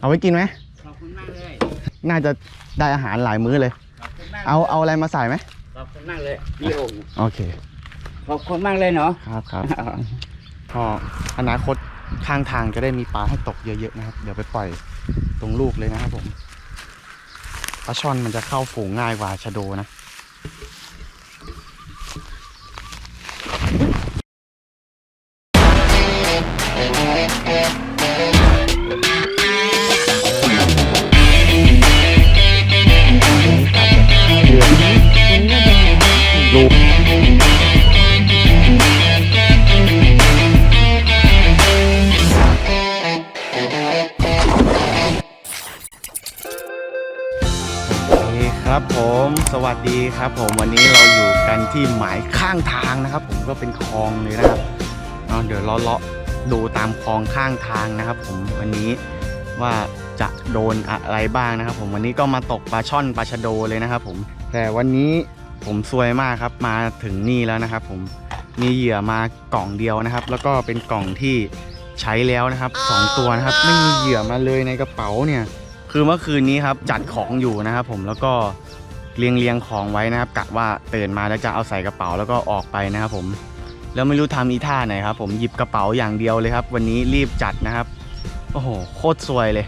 เอาไว้กินไหมขอบคุณมากเลยน่าจะได้อาหารหลายมื้อเลย ขอบคุณมากเอาเอาอะไรมาใส่ไหมขอบคุณมากเลยนี่โอ่งโอเค ขอบคุณมากเลยเนาะ ครับครับ ก็อนาคตข้างทางจะได้มีปลาให้ตกเยอะๆนะครับ เดี๋ยวไปปล่อยตรงลูกเลยนะครับผมปลาช่อนมันจะเข้าฝูงง่ายกว่าชะโดนะ ครับผมสวัสดีครับผมวันนี้เราอยู่กันที่หมายข้างทางนะครับ ผมก็เป็นคลองเลยนะครับเเดี๋ยวเราเลาะดูตามคลองข้างทางนะครับ ผมวันนี้ว่าจะโดนอะไรบ้างนะครับ ผมวันนี้ก็มาตกปลาช่อนปลาชะโดเลยนะครับ ผมแต่วันนี้ผมซวยมากครับมาถึงนี่แล้วนะครับ ผมมีเหยื่อมากล่องเดียวนะครับ แล้วก็เป็นกล่องที่ใช้แล้วนะครับสองตัวนะครับ ไม่มีเหยื่อมาเลยในกระเป๋าเนี่ยคือเมื่อคืนนี้ครับจัดของอยู่นะครับ ผมแล้วก็ เรียงเรียงของไว้นะครับกะว่าตื่นมาแล้วจะเอาใส่กระเป๋าแล้วก็ออกไปนะครับผมแล้วไม่รู้ทำอีท่าไหนครับผมหยิบกระเป๋าอย่างเดียวเลยครับ วันนี้รีบจัดนะครับโอ้โหโคตรซวยเลย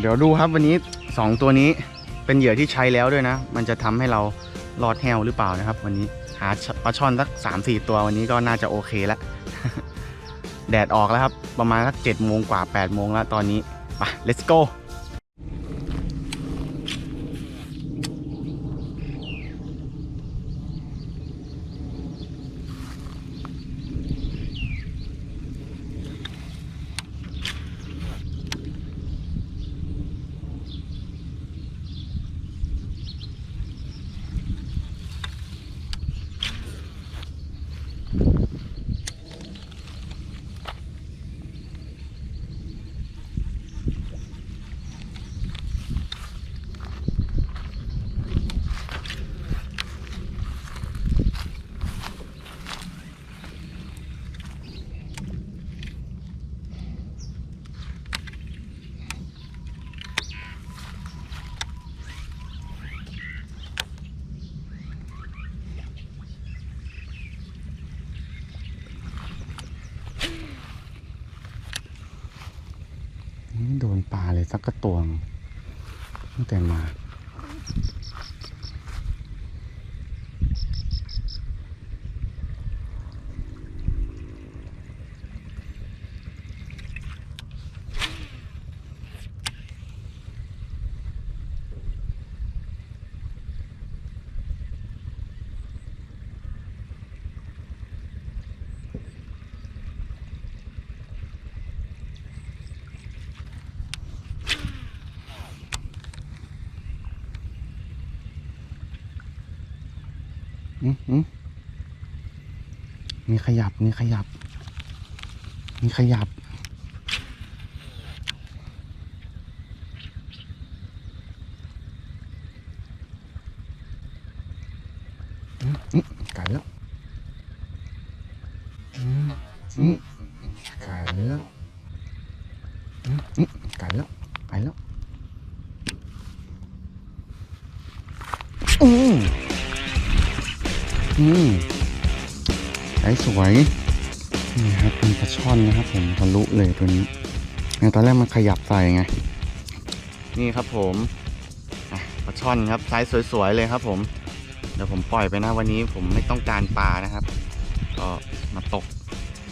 เดี๋ยวดูครับวันนี้สองตัวนี้เป็นเหยื่อที่ใช้แล้วด้วยนะ มันจะทำให้เรารอดแฮวหรือเปล่านะครับ วันนี้หาปลาช่อนสักสามสี่ตัววันนี้ก็น่าจะโอเคแล้วแดดออกแล้วครับ ประมาณสักเจ็ดโมงกว่า8ปดโมงแล้วตอนนี้ไป let's go กกระตวงตั้งแต่มา อื มีขยับ มีขยับ มีขยับ ไก่แล้วไก่แล้วไก่แล้วไก่แล้วอืม อืมไอ้สวยนี่ครับเป็นปลาช่อนนะครับ ผมทะลุเลยตัวนี้เนี่ยตอนแรกมันขยับใส่ไง นี่ครับผมปลาช่อนครับไซส์สวยๆเลยครับ ผม เดี๋ยวผมปล่อยไปนะวันนี้ผมไม่ต้องการปลานะครับ ก็มาตก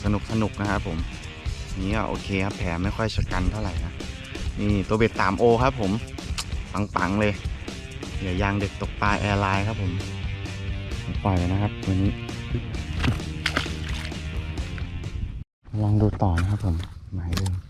สนุกสนุกนะครับผมนี่ก็โอเคครับแผลไม่ค่อยชะกันเท่าไหร่นะนี่ตัวเบ็ดสามโอครับ ผมปังๆเลยเหยื่อยางเด็กตกปลาแอร์ไลน์ครับผม ปล่อยนะครับตัวนี้ ลองดูต่อนะครับผมหมายเดิม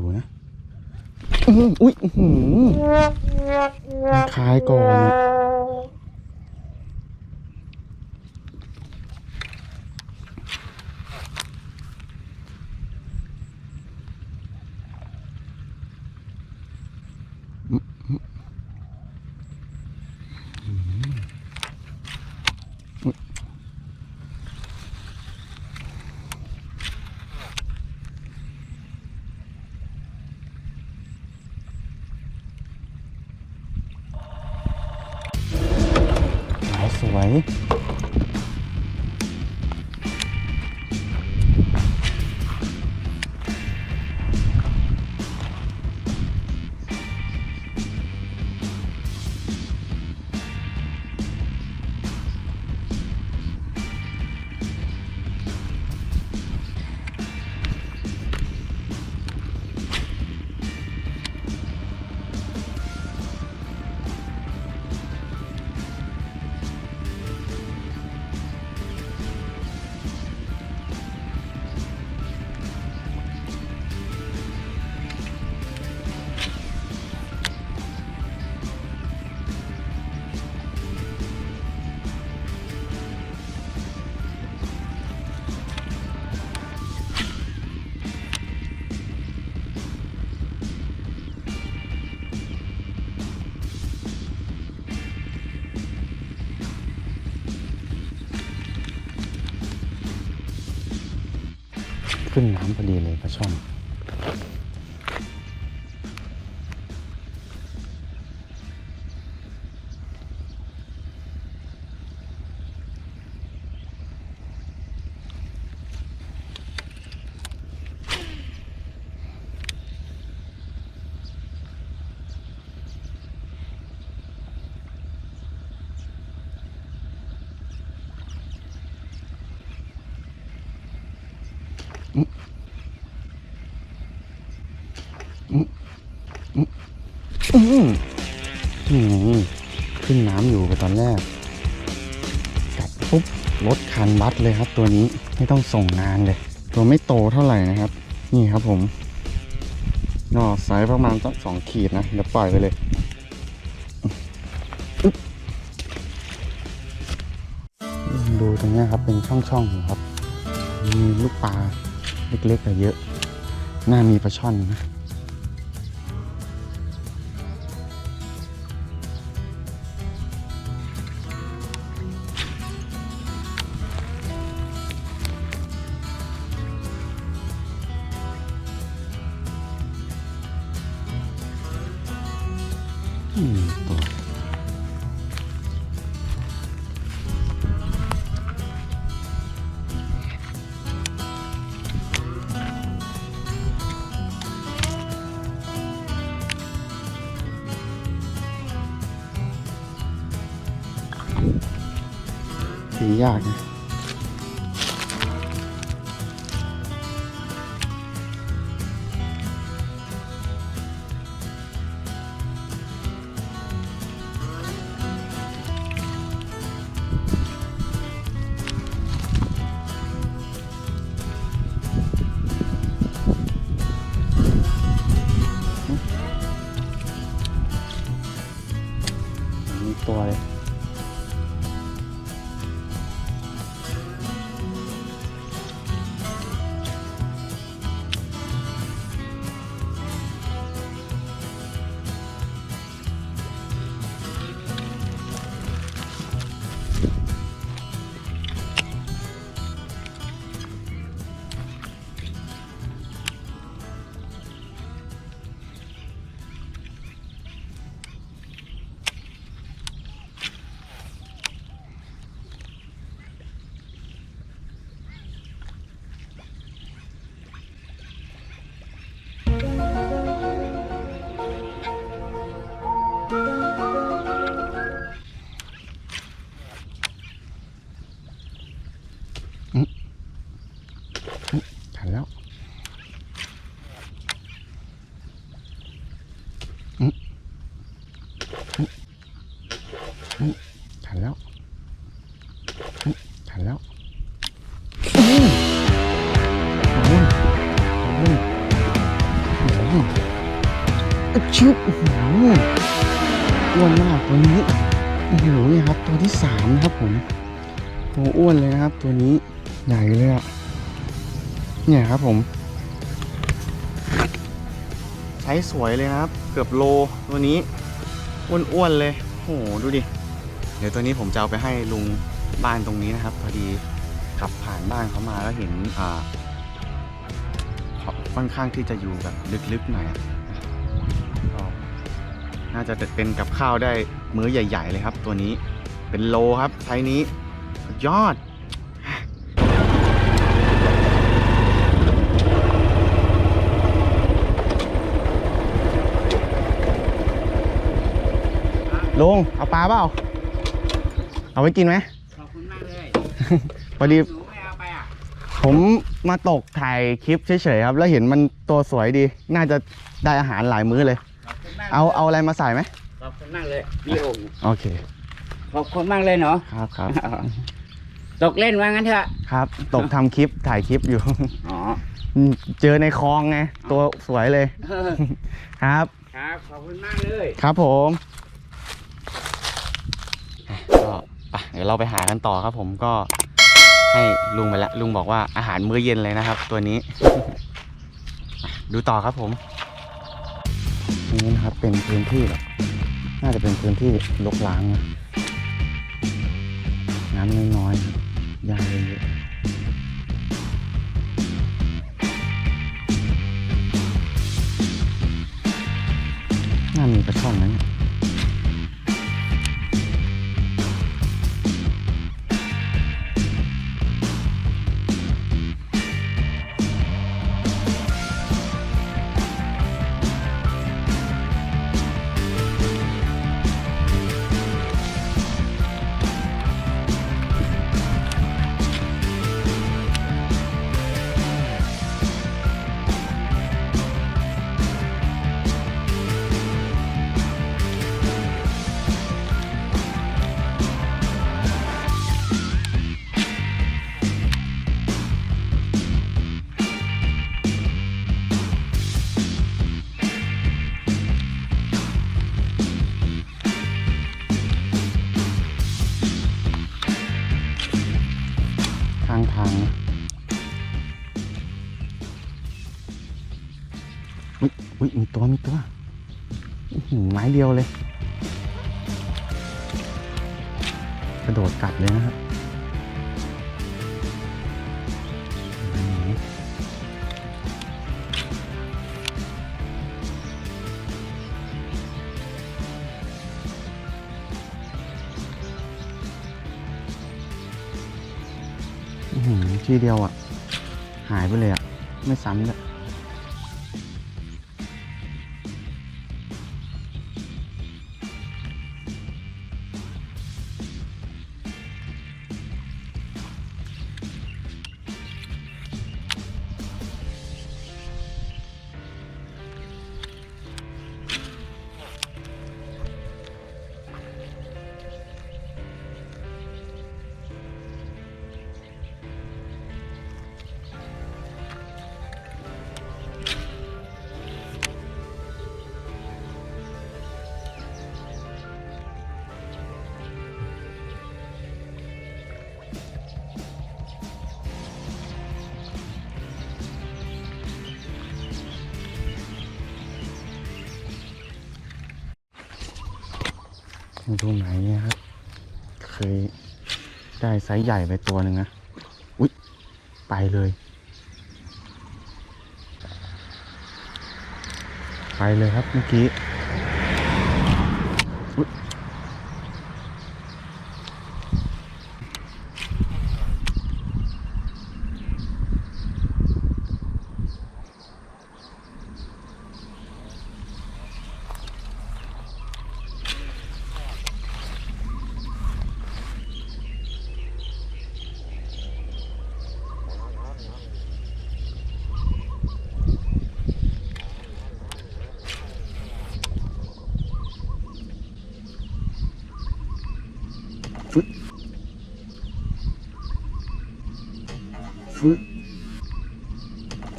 อยู่นะ อุ้ยหืมคลายก่อน ไหน ขึ้นน้ำพอดีเลยปลาช่อน อื้อหือนี่ไงขึ้นน้ำอยู่ไปตอนแรกกัดปุ๊บลดคันวัดเลยครับ ตัวนี้ไม่ต้องส่งงานเลย ตัวไม่โตเท่าไหร่นะครับ นี่ครับผมนอกไซส์ประมาณสักสองขีดนะ เดี๋ยวปล่อยไปเลยดูตรงนี้ครับเป็นช่องๆอยู่ครับ มีลูกปลาเล็กๆแต่เยอะ น่ามีปลาช่อนนะ ตียาก ชุบโอ้โหอ้วนมากตัวนี้โอ้โหนี่ครับ ตัวที่สามนะครับผมตัวอ้วนเลยนะครับ ตัวนี้ใหญ่เลยอะเนี่ยครับผม ใช้สวยเลยนะครับ เกือบโลตัวนี้อ้วนๆเลยโอ้โหดูดิ เดี๋ยวตัวนี้ผมจะเอาไปให้ลุงบ้านตรงนี้นะครับ พอดีขับผ่านบ้านเขามาแล้วเห็นอ่าค่อนข้างที่จะอยู่แบบลึกๆหน่อย น่าจะเป็นกับข้าวได้มื้อใหญ่ ๆ เลยครับ ตัวนี้เป็นโลครับไซส์นี้สุดยอดลุงเอาปลาเปล่า เอาไว้กินไหมขอบคุณมากเลยพอดีหนูไม่เอาไปอะผมมาตกถ่ายคลิปเฉยๆครับ แล้วเห็นมันตัวสวยดี น่าจะได้อาหารหลายมื้อเลยขอบคุณมาก เอาเอาอะไรมาใส่ไหมขอบคุณมากเลยพี่โอ่งโอเค ขอบคุณมากเลยเนาะครับครับตกเล่นว่างั้นเถอะครับ ตกทำคลิปถ่ายคลิปอยู่ อ๋อ เจอในคลองไง ตัวสวยเลยเออครับ ครับ ขอบคุณมากเลย ครับผมก็ไปเดี๋ยวเราไปหากันต่อครับผมก็ให้ลุงไปแล้วลุงบอกว่าอาหารมื้อเย็นเลยนะครับ ตัวนี้ ดูต่อครับผม นี่นะครับเป็นพื้นที่แบบน่าจะเป็นพื้นที่ลกล้างนะน้ำน้อยๆครับหญ้าเยอะๆน่ามีกระช่อนนะเนี่ย อุ้ยมีตัวมีตัวหือไม้เดียวเลย กระโดดกัดเลยนะครับหืออื้อหือที่เดียวอะ หายไปเลยอะ ไม่ซ้ำเลย ดูไหนเนี่ยครับ เคยได้ไซส์ใหญ่ไปตัวหนึ่งนะ อุ๊ย ไปเลย ไปเลยครับเมื่อกี้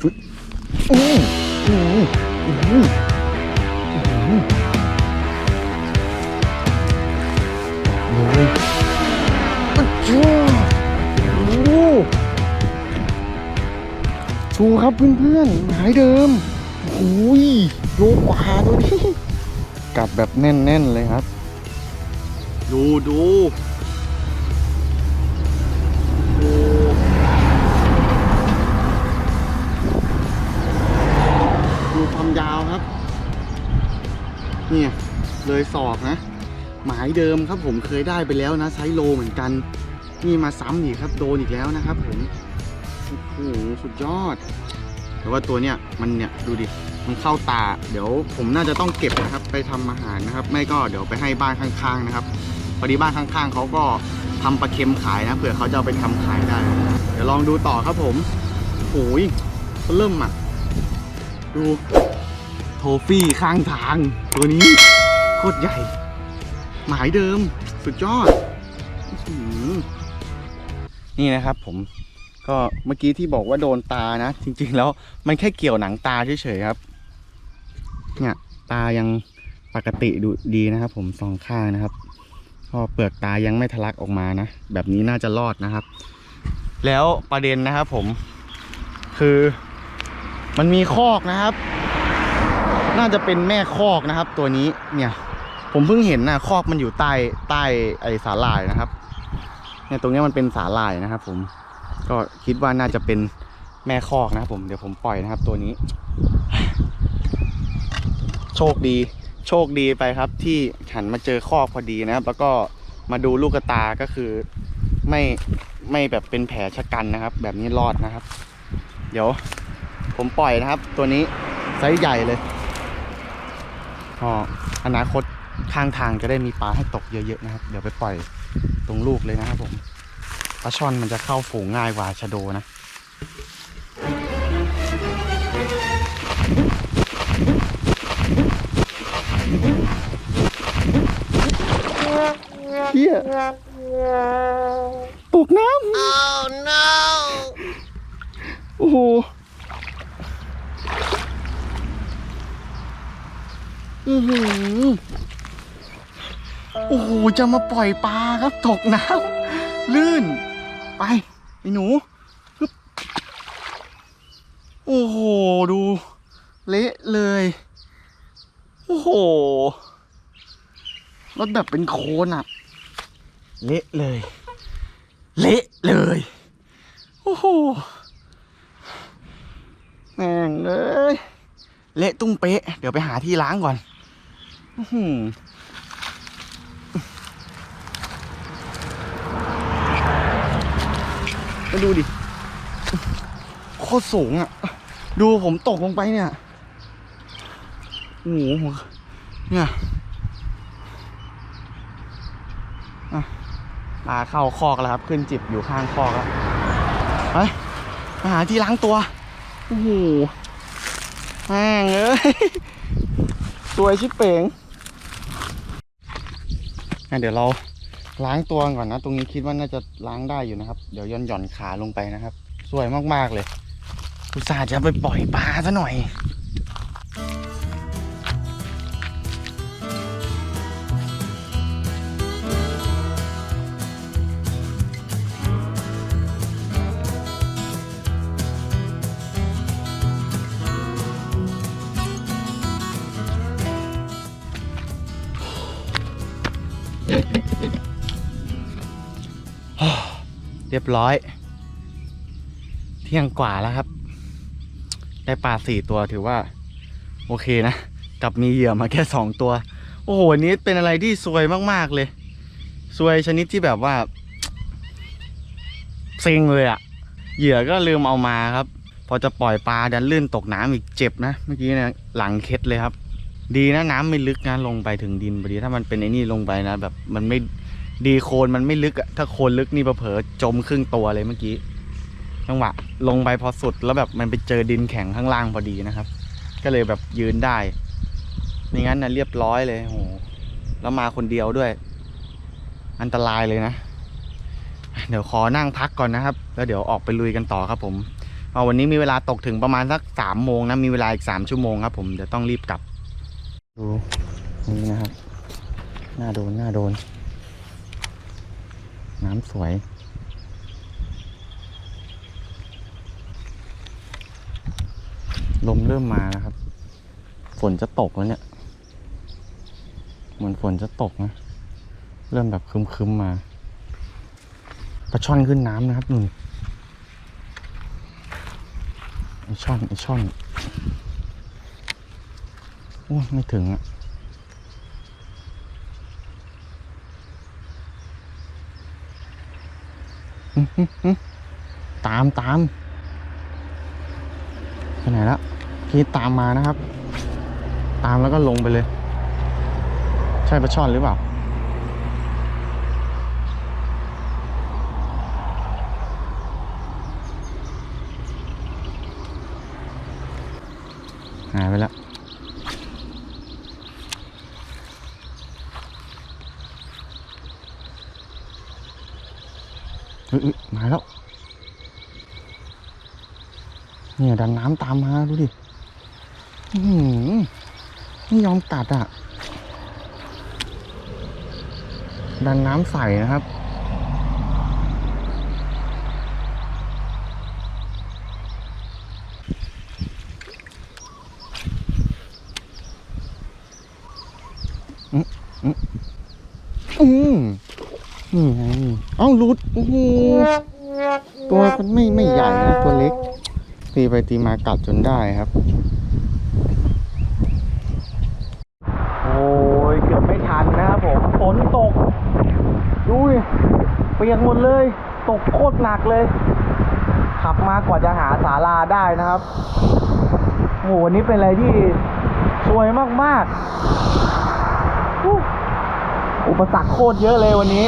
อ้โอ้โหโอ้โหโอ้โหโอ้ยอัจฉริยะดูดูครับเพื่อนๆหมายเดิมโอ้ยโลกว่าตัวนี้กัดแบบแน่นๆเลยครับ ดูดู เนี่ยเลยศอกนะ หมายเดิมครับผมเคยได้ไปแล้วนะไซโลเหมือนกัน นี่มาซ้ำอีกครับโดนอีกแล้วนะครับผมโอ้โหสุดยอด แต่ว่าตัวเนี้ยมันเนี่ยดูดิมันเข้าตา เดี๋ยวผมน่าจะต้องเก็บนะครับ ไปทำอาหารนะครับ ไม่ก็เดี๋ยวไปให้บ้านข้างๆนะครับพอดีบ้านข้างๆเขาก็ทำปลาเค็มขายนะเผื่อเขาจะเอาไปทำขายได้ เดี๋ยวลองดูต่อครับผมโอ้ยเริ่มอะดู โทฟี่ข้างทาง ตัวนี้โคตรใหญ่ หมายเดิม สุดยอดอนี่นะครับผมก็เมื่อกี้ที่บอกว่าโดนตานะ จริง ๆ แล้วมันแค่เกี่ยวหนังตาเฉยๆครับ เนี่ย ตายังปกติดูดีนะครับ ผมสองข้างนะครับก็เปลือกตายังไม่ทะลักออกมานะ แบบนี้น่าจะรอดนะครับ แล้วประเด็นนะครับผมคือมันมีคอกนะครับ น่าจะเป็นแม่คอกนะครับ ตัวนี้เนี่ยผมเพิ่งเห็นนะคอกมันอยู่ใต้ใต้ไอสาหร่ายนะครับเนี่ยตรงนี้มันเป็นสาหร่ายนะครับ ผมก็คิดว่าน่าจะเป็นแม่คอกนะครับผมเดี๋ยวผมปล่อยนะครับตัวนี้ โชคดี โชคดีไปครับ ที่หันมาเจอคอกพอดีนะครับ แล้วก็มาดูลูกตาก็คือไม่ไม่แบบเป็นแผลชะกันนะครับ แบบนี้รอดนะครับ เดี๋ยวผมปล่อยนะครับ ตัวนี้ไซส์ใหญ่เลย ก็อนาคตข้างทางจะได้มีปลาให้ตกเยอะๆนะครับ เดี๋ยวไปปล่อยตรงลูกเลยนะครับผมปลาช่อนมันจะเข้าฝูงง่ายกว่าชะโดนะเฮียตกน้ำ oh no โอ้โห อือหือโอ้โหจะมาปล่อยปลาครับตกน้ำลื่น ไปไอ้หนูปึ๊บโอ้โห ดู เละเลย โอ้โหรถแบบเป็นโคลนอะเละเลย เละเลย โอ้โหแม่งเลยเละตุ้งเป๊ะ เดี๋ยวไปหาที่ล้างก่อน อื้อหือไปดูดิ โคตรสูงอะ ดูผมตกลงไปเนี่ยโอ้โหเนี่ยอะปลาเข้าคอกแล้วครับ ขึ้นจิบอยู่ข้างคอกแล้วไปมาหาที่ล้างตัว โอ้โหแม่งเอ้ยสวชิบเป๋ง งั้นเดี๋ยวเราล้างตัวก่อนนะ ตรงนี้คิดว่าน่าจะล้างได้อยู่นะครับ เดี๋ยวย่อนหย่อนขาลงไปนะครับ สวยมากๆเลยอุตส่าห์จะไปปล่อยปลาซะหน่อย เรียบร้อย เที่ยงกว่าแล้วครับ ได้ปลาสี่ตัวถือว่า โอเคนะกลับมีเหยื่อมาแค่สองตัว โอ้โหอันนี้เป็นอะไรที่ซวยมากๆเลยซวยชนิดที่แบบว่าเซ็งเลยอะเหยื่อก็ลืมเอามาครับ พอจะปล่อยปลาดันลื่นตกน้ำอีกเจ็บนะเมื่อกี้เนะหลังเคล็ดเลยครับ ดีนะน้ำไม่ลึกนะลงไปถึงดินพอดีถ้ามันเป็นไอ้นี่ลงไปนะ แบบมันไม่ ดีโคลนมันไม่ลึกอะถ้าโคลนลึกนี่เผลอจมครึ่งตัวเลยเมื่อกี้จังหวะลงไปพอสุดแล้วแบบมันไปเจอดินแข็งข้างล่างพอดีนะครับ ก็เลยแบบยืนได้ไม่งั้นนะเรียบร้อยเลยโหแล้วมาคนเดียวด้วย อันตรายเลยนะ เดี๋ยวขอนั่งพักก่อนนะครับ แล้วเดี๋ยวออกไปลุยกันต่อครับผมเอาวันนี้มีเวลาตกถึงประมาณสักสามโมงนะ มีเวลาอีกสามชั่วโมงครับผมเดี๋ยวต้องรีบกลับ ดูนี่นะครับน่าโดนน่าโดน น้ำสวย ลมเริ่มมานะครับ ฝนจะตกแล้วเนี่ย เหมือนฝนจะตกนะ เริ่มแบบคึมๆมาปลาช่อนขึ้นน้ำนะครับนุ่นไอช่อนไอช่อนโอ้ไม่ถึงอะ อื้อหือหือ ตามตามไปไหนและพี่ตามมานะครับ ตามแล้วก็ลงไปเลย ใช่ปลาช่อนหรือเปล่าหายไปแล้ว เฮ้ยเฮ้ย มาแล้ว เนี่ยดันน้ำตามมาดูดิอื้อหือไม่ยอมตัดอะ ดันน้ำใส่นะครับอืมอืมอืม นี่ไงเอ้าหลุดโอ้โหตัวมันไม่ไม่ใหญ่นะตัวเล็ก ตีไปตีมากัดจนได้ครับ โอ้ยเกือบไม่ทันนะครับผมฝนตกดูเปียกหมดเลย ตกโคตรหนักเลย ขับมากว่าจะหาศาลาได้นะครับโอ้โหวันนี้เป็นอะไรที่สวยมากๆ อุปสรรคโคตรเยอะเลยวันนี้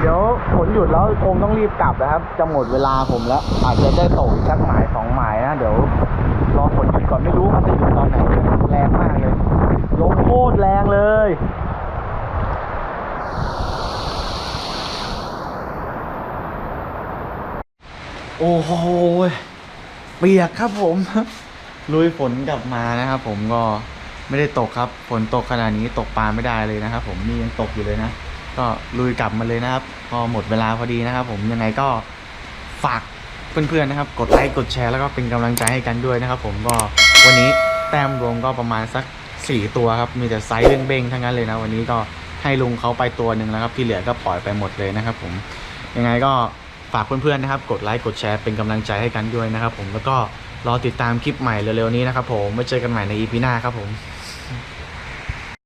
เดี๋ยวฝนหยุดแล้วคงต้องรีบกลับนะครับ จะหมดเวลาผมแล้ว อาจจะได้ตกอีกสักหมายสองหมายนะ เดี๋ยวรอฝนหยุดก่อนไม่รู้มันจะหยุดตอนไหนแรงมากเลยลมโคตรแรงเลยโอ้โหเปียกครับผม ลุยฝนกลับมานะครับผมก็ ไม่ได้ตกครับ ฝนตกขนาดนี้ตกปลาไม่ได้เลยนะครับ ผมนี่ยังตกอยู่เลยนะ ก็ลุยกลับมาเลยนะครับ พอหมดเวลาพอดีนะครับ ผมยังไงก็ฝากเพื่อนๆนะครับ กดไลค์กดแชร์แล้วก็เป็นกำลังใจให้กันด้วยนะครับ ผมก็วันนี้แต้มรวมก็ประมาณสักสี่ตัวครับ มีแต่ไซส์เบ้งๆทั้งนั้นเลยนะ วันนี้ก็ให้ลุงเขาไปตัวหนึ่งแล้วครับ ที่เหลือก็ปล่อยไปหมดเลยนะครับ ผมยังไงก็ฝากเพื่อนๆนะครับ กดไลค์กดแชร์เป็นกำลังใจให้กันด้วยนะครับ ผมแล้วก็รอติดตามคลิปใหม่เร็วๆนี้นะครับผมไว้เจอกันใหม่ใน EP หน้าครับผม